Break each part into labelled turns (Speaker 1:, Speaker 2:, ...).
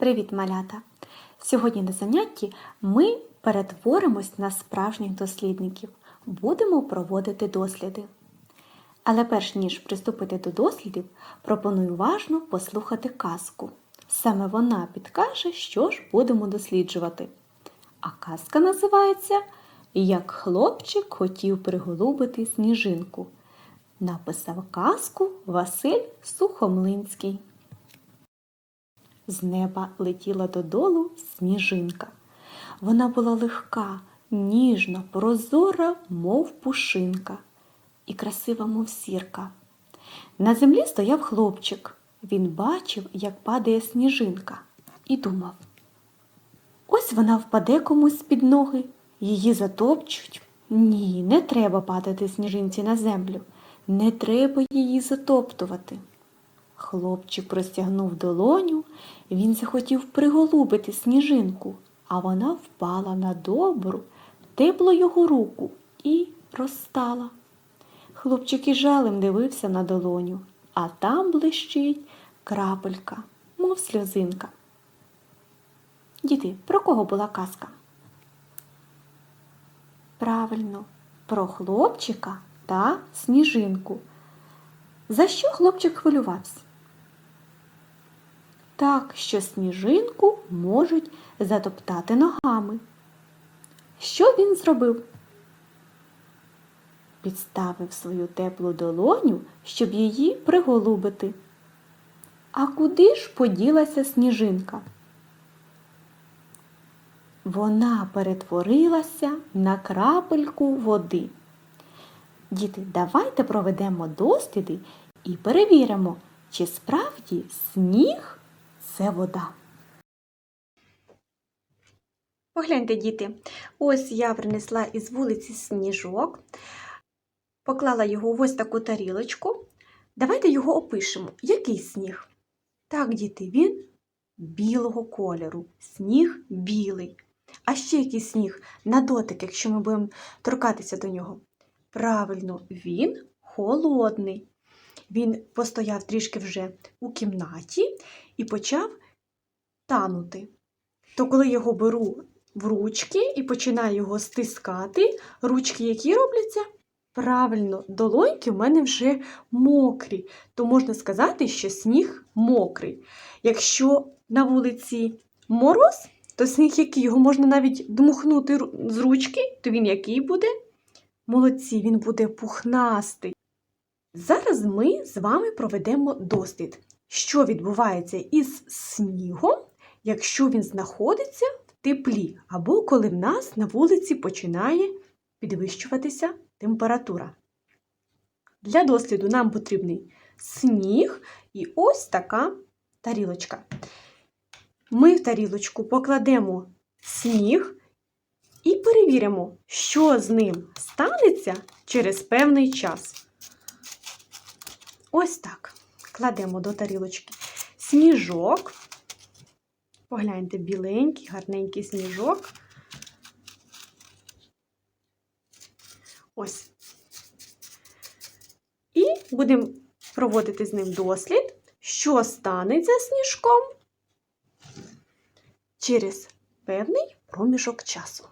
Speaker 1: Привіт, малята! Сьогодні на занятті ми перетворимось на справжніх дослідників. Будемо проводити досліди. Але перш ніж приступити до дослідів, пропоную уважно послухати казку. Саме вона підкаже, що ж будемо досліджувати. А казка називається Як хлопчик хотів приголубити сніжинку. Написав казку Василь Сухомлинський. З неба летіла додолу сніжинка. Вона була легка, ніжна, прозора, мов пушинка, і красива, мов сірка. На землі стояв хлопчик. Він бачив, як падає сніжинка, і думав: ось вона впаде комусь під ноги, її затопчуть. Ні, не треба падати сніжинці на землю, не треба її затоптувати. Хлопчик простягнув долоню, він захотів приголубити сніжинку, а вона впала на добру, теплу його руку і розстала. Хлопчик із жалем дивився на долоню, а там блищить крапелька, мов сльозинка. Діти, про кого була казка? Правильно, про хлопчика та сніжинку. За що хлопчик хвилювався? Так, що сніжинку можуть затоптати ногами. Що він зробив? Підставив свою теплу долоню, щоб її приголубити. А куди ж поділася сніжинка? Вона перетворилася на крапельку води. Діти, давайте проведемо досліди і перевіримо, чи справді сніг це вода. Погляньте, діти, ось я принесла із вулиці сніжок, поклала його в ось таку тарілочку. Давайте його опишемо. Який сніг? Так, діти, він білого кольору. Сніг білий. А ще який сніг на дотик, якщо ми будемо торкатися до нього. Правильно, він холодний. Він постояв трішки вже у кімнаті і почав танути. То коли його беру в ручки і починаю його стискати, ручки, які робляться, правильно, долоньки в мене вже мокрі, то можна сказати, що сніг мокрий. Якщо на вулиці мороз, то сніг, який його можна навіть дмухнути з ручки, то він який буде? Молодці, він буде пухнастий. Зараз ми з вами проведемо дослід, що відбувається із снігом, якщо він знаходиться в теплі, або коли в нас на вулиці починає підвищуватися температура. Для досліду нам потрібний сніг і ось така тарілочка. Ми в тарілочку покладемо сніг і перевіримо, що з ним станеться через певний час. Ось так. Кладемо до тарілочки сніжок. Погляньте, біленький, гарненький сніжок. Ось. І будемо проводити з ним дослід, що станеться сніжком через певний проміжок часу.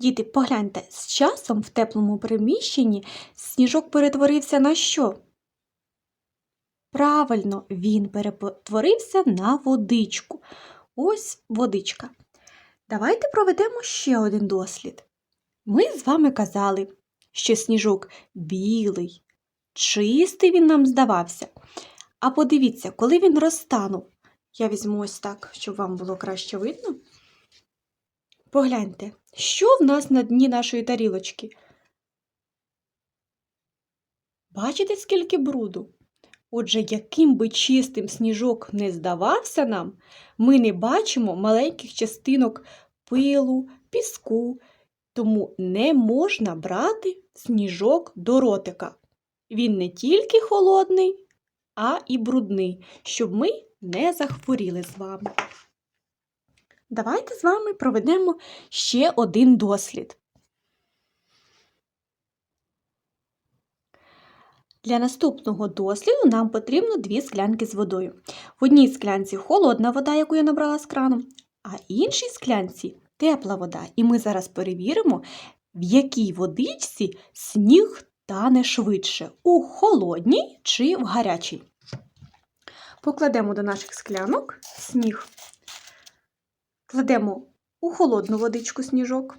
Speaker 1: Діти, погляньте, з часом в теплому приміщенні сніжок перетворився на що? Правильно, він перетворився на водичку. Ось водичка. Давайте проведемо ще один дослід. Ми з вами казали, що сніжок білий, чистий він нам здавався. А подивіться, коли він розтанув, я візьму ось так, щоб вам було краще видно. Погляньте, що в нас на дні нашої тарілочки? Бачите, скільки бруду? Отже, яким би чистим сніжок не здавався нам, ми не бачимо маленьких частинок пилу, піску тому не можна брати сніжок до ротика. Він не тільки холодний, а і брудний, щоб ми не захворіли з вами. Давайте з вами проведемо ще один дослід. Для наступного досліду нам потрібно дві склянки з водою. В одній склянці холодна вода, яку я набрала з крану, а іншій склянці тепла вода. І ми зараз перевіримо, в якій водичці сніг тане швидше у холодній чи в гарячій. Покладемо до наших склянок сніг. Кладемо у холодну водичку сніжок.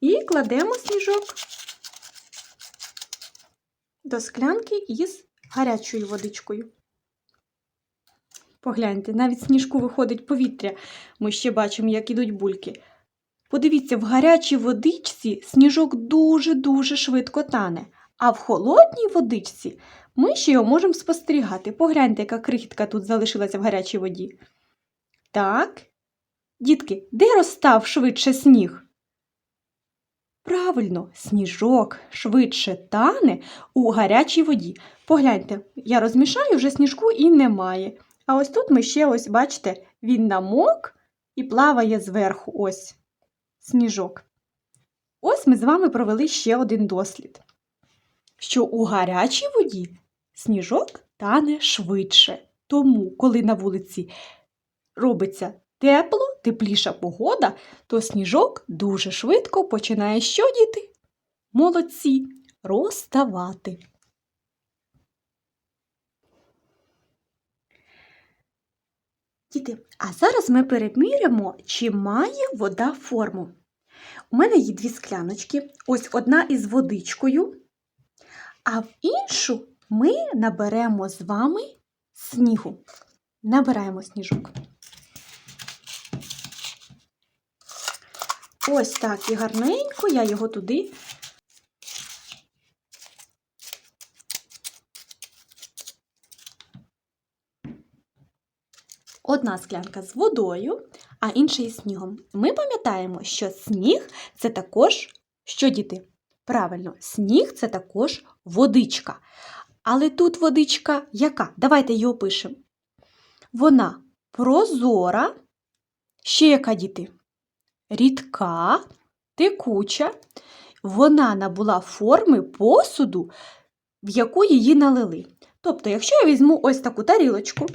Speaker 1: І кладемо сніжок до склянки із гарячою водичкою. Погляньте, навіть сніжку виходить повітря. Ми ще бачимо, як ідуть бульки. Подивіться, в гарячій водичці сніжок дуже-дуже швидко тане, а в холодній водичці ми ще його можемо спостерігати. Погляньте, яка крихітка тут залишилася в гарячій воді. Так. Дітки, де розстав швидше сніг? Правильно, сніжок швидше тане у гарячій воді. Погляньте, я розмішаю вже сніжку і немає. А ось тут ми ще ось, бачите, він намок і плаває зверху ось сніжок. Ось ми з вами провели ще один дослід. Що у гарячій воді сніжок тане швидше. Тому, коли на вулиці робиться тепло, тепліша погода, то сніжок дуже швидко починає що діти? Молодці розставати. Діти, а зараз ми переміряємо, чи має вода форму. У мене є дві скляночки, ось одна із водичкою, а в іншу ми наберемо з вами снігу. Набираємо сніжок. Ось так і гарненько я його туди. Одна склянка з водою, а інша із снігом. Ми пам'ятаємо, що сніг це також що діти? Правильно, сніг це також водичка. Але тут водичка яка? Давайте її опишемо. Вона прозора, ще яка діти? Рідка, текуча, вона набула форми посуду, в яку її налили. Тобто, якщо я візьму ось таку тарілочку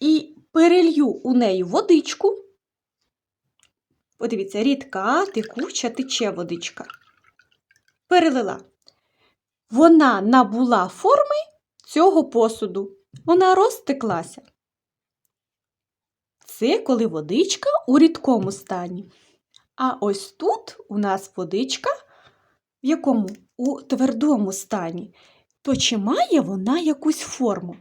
Speaker 1: і перелью у неї водичку, подивіться, рідка, текуча, тече водичка. Перелила. Вона набула форми цього посуду. Вона розтеклася. Це коли водичка у рідкому стані. А ось тут у нас водичка в якому? У твердому стані. То чи має вона якусь форму?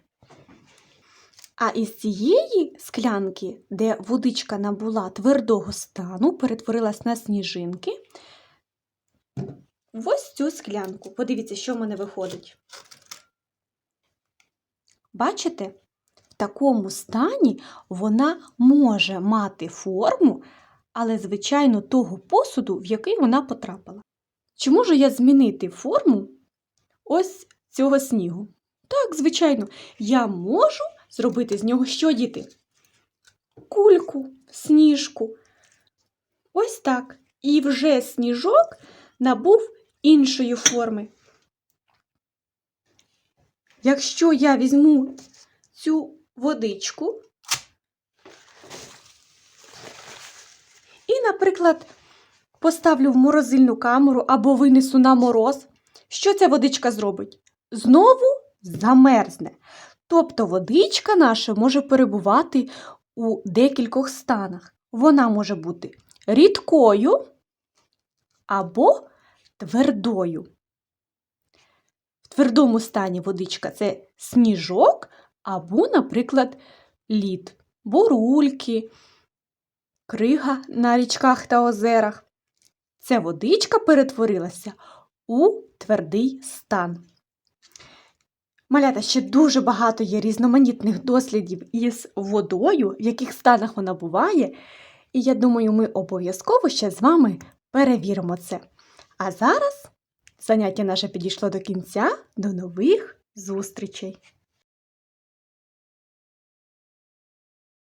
Speaker 1: А із цієї склянки, де водичка набула твердого стану, перетворилась на сніжинки, ось цю склянку. Подивіться, що в мене виходить. Бачите? В такому стані вона може мати форму, але, звичайно, того посуду, в який вона потрапила. Чи можу я змінити форму ось цього снігу? Так, звичайно, я можу зробити з нього що діти? Кульку, сніжку. Ось так. І вже сніжок набув іншої форми. Якщо я візьму цю водичку і, наприклад, поставлю в морозильну камеру або винесу на мороз, що ця водичка зробить? Знову замерзне. Тобто водичка наша може перебувати у декількох станах. Вона може бути рідкою або твердою. В твердому стані водичка це сніжок або, наприклад, лід, бурульки, крига на річках та озерах. Ця водичка перетворилася у твердий стан. Малята ще дуже багато є різноманітних дослідів із водою, в яких станах вона буває. І я думаю, ми обов'язково ще з вами перевіримо це. А зараз заняття наше підійшло до кінця. До нових зустрічей!